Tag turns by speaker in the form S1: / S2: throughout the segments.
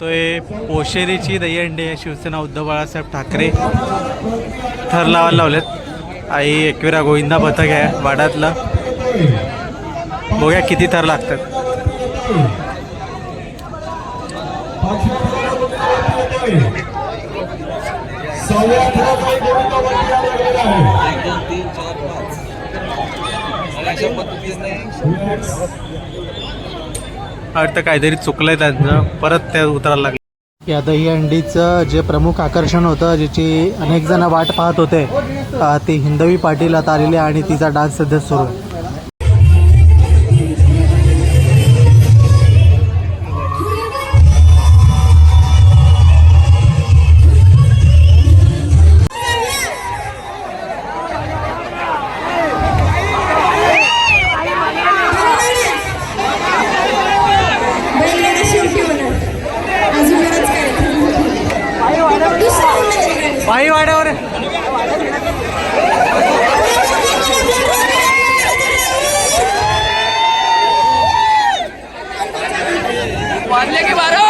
S1: बघतोय पोशेरीची दहीहंडी शिवसेना उद्धव बाळासाहेब ठाकरे थर लावायला लावलेत. आई एकविरा गोविंदा पथक आहे वाड्यातलं. बघूया किती थर लागतात. वाटतं काहीतरी चुकलंय त्यांचं. परत त्या उतरायला लागले. या दही अंडीचं जे प्रमुख आकर्षण होतं ज्याची अनेक जण वाट पाहत होते ती हिंदवी पाटील आता आलेली आहे आणि तिचा डान्स सध्या सुरू. आहे
S2: वाजले की बारा?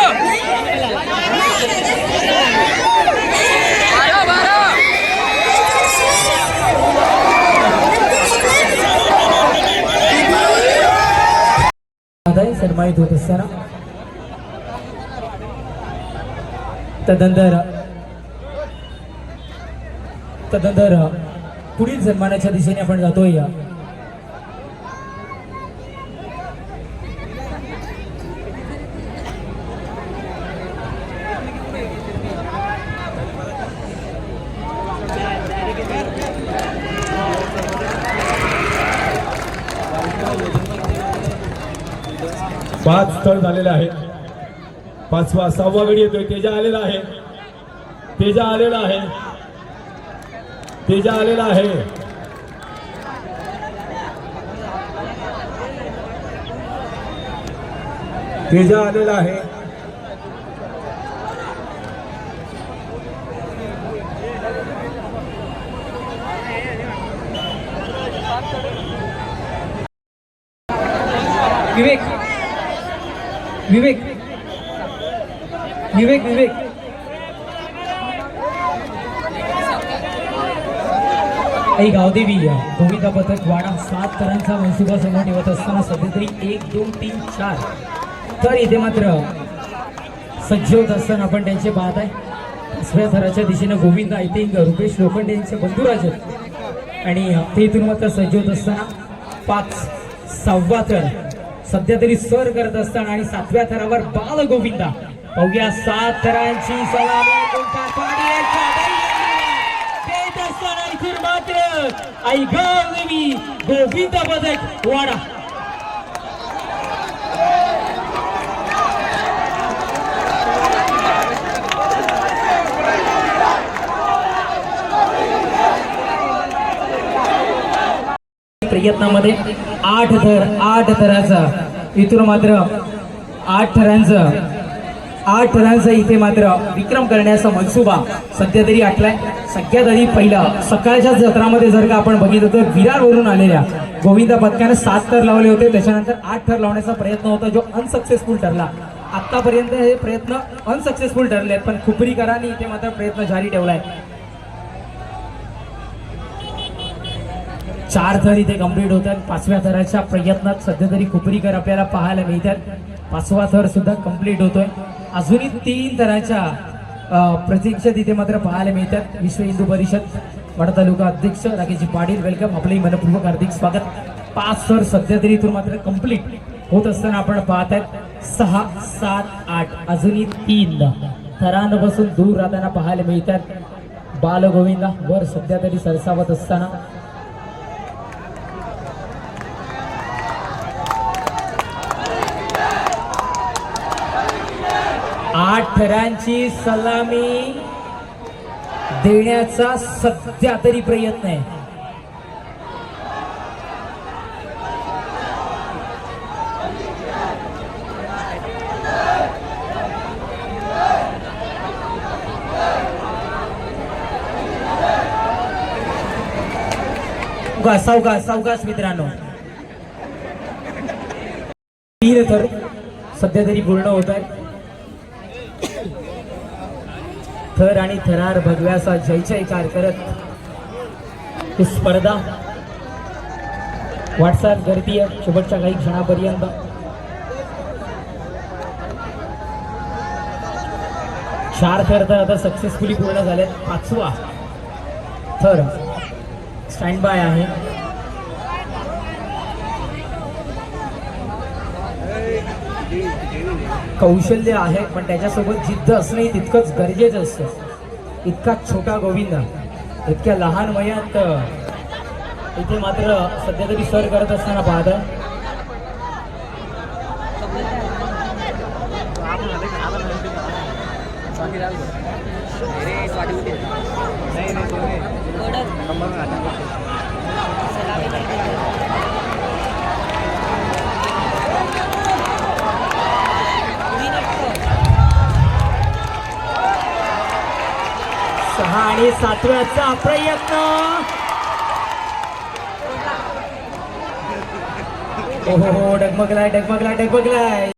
S2: बारा बारा.
S3: सन्मानित होत असताना तदनंतर तदनंतर पुढील सन्मानाच्या दिशेने आपण जातोय.
S4: या पाच स्थळ झालेले आहेत. पाचवा सहावा गडी येतोय. तेजा आलेला आहे. तेजा आलेला आहे. तेजा आलेला आहे. तेजा आलेला आहे.
S3: विवेक विवेक. विवेक विवेक. आई गावदेवी गोविंदा पथक वाडा सात तरांचा मनसुबा समोर ठेवत असताना सध्या तरी एक दोन तीन चार. तर इथे मात्र सज्ज होत असताना आपण त्यांचे पाहत आहे दुसऱ्या थराच्या दिशेनं गोविंद आय थिंक रुपेश लोखंडे यांचे बंधुराज आणि ते इथून मात्र सज्ज होत असताना पाच सव्वा तर सध्या तरी सर करत असताना आणि सातव्या थरावर बाल गोविंदा पाहूया सात थरांची सलामी मात्र आई गावदेवी गोविंद बदक वाडा. प्रयत्नामध्ये आठ थर आठ थराचा इथून मात्र आठ थरांचं आठ थरांचा इथे मात्र विक्रम करण्याचा मनसुबा सध्या तरी आटलाय. सगळ्यात आधी पहिलं सकाळच्या जत्रामध्ये जर का आपण बघितलं तर विरारवरून आलेल्या गोविंदा पथकाने सात थर लावले होते. त्याच्यानंतर आठ थर लावण्याचा प्रयत्न होता जो अनसक्सेसफुल ठरला. आत्तापर्यंत हे प्रयत्न अनसक्सेसफुल ठरले आहेत पण खुपरीकरांनी इथे मात्र प्रयत्न जारी ठेवला आहे चार थर इथे कंप्लीट होतात. पाचव्या थराच्या प्रयत्नात सध्या तरी खुपरीकर आपल्याला पाहायला मिळतात. पाचवा थर सुद्धा कंप्लीट होतोय. अजूनही तीन थराच्या प्रतीक्षा प्रतीक्षेत इथे मात्र पाहायला मिळतात. विश्व हिंदू परिषद वडा तालुका अध्यक्ष राकेशजी पाटील वेलकम आपलंही मनपूर्वक हार्दिक स्वागत. पाच थर सध्या तरी इथून मात्र कंप्लीट होत असताना आपण पाहत आहेत सहा सात आठ अजूनही तीन थरांपासून दूर राहताना पाहायला मिळतात. बालगोविंदा वर सध्या तरी सरसावत असताना आठ थरांची सलामी देण्याचा सध्या तरी प्रयत्न आहे. सावकाश सावकाश मित्रांनो. तीन थर सध्या तरी पूर्ण होत आहेत थर आणि थरार भगव्याचा जय जयकार करत ही स्पर्धा. वाटचाल गर्दी आहे. शेवटच्या काही क्षणापर्यंत. चार थर तर आता सक्सेसफुली पूर्ण झालेत. पाचवा थर. स्टँड बाय आहे. कौशल्य आहे पण त्याच्यासोबत जिद्द असणंही तितकंच गरजेचं असतं. इतका छोटा गोविंद इतक्या लहान वयात इथे मात्र सध्या तरी सर करत असताना पाहत आहे सहा आणि सातव्याचा प्रयत्न. हो डगमगलाय डगमगलाय डगमगलाय.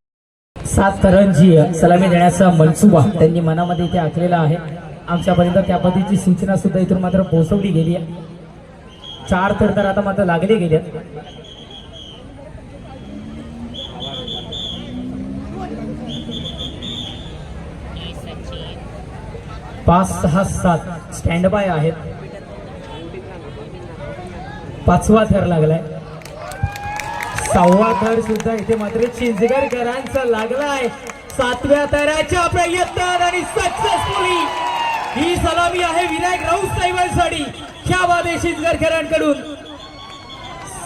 S3: सात थरांची सलामी देण्याचा मनसुबा त्यांनी मनामध्ये इथे आखलेला आहे. आमच्यापर्यंत त्या पद्धतीची सूचना सुद्धा इथून मात्र पोहोचवली गेली आहे. चार थर तर आता मात्र लागले गेले पाच सहा सात. स्टँड बाय आहेत. पाचवा थर लागलाय. सहावा थर सुद्धा इथे मात्र चिंचगडकरांचा लागलाय. सातव्या थराच्या प्रयत्नात आणि सक्सेसफुली ही सलामी आहे विनायक राऊत साहेबांसाठी. ह्या वादे चिंचगडकरांकडून.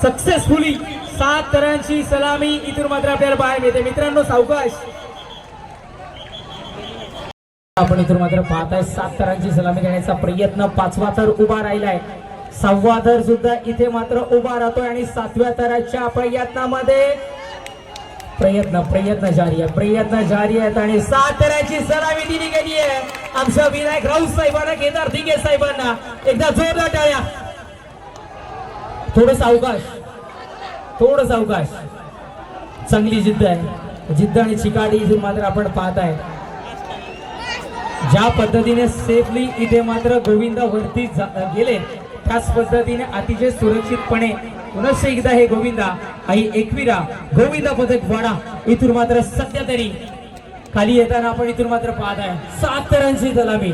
S3: सक्सेसफुली सात तरांची सलामी इथून मात्र आपल्याला पाहायला मिळते. मित्रांनो सावकाश आपण इथून मात्र पाहताय सात थरांची सलामी देण्याचा प्रयत्न पाचवा थर उभा राहिलाय. सहावा थर सुद्धा इथे मात्र उभा राहतोय आणि सातव्या थराच्या प्रयत्नामध्ये प्रयत्न प्रयत्न जारी आहे प्रयत्न जारी आहेत आणि सात थराची सलामी दिली गेली आहे. आमच्या विनायक राऊत साहेबांना केदार दिगे साहेबांना एकदा जोरदार टाळ्या. थोडस अवकाश थोडस अवकाश. चांगली जिद्द आहे. जिद्द आणि चिकाटी इथून मात्र आपण पाहताय. ज्या पद्धतीने सेफली इथे मात्र गोविंदा वरती गेले त्याच पद्धतीने अतिशय सुरक्षितपणे पुनश्च एकदा हे गोविंदा आई एकविरा गोविंदा पदक वाडा इथून मात्र सध्या तरी खाली येताना आपण इथून मात्र पाहत आहे. सात तरांची जलामी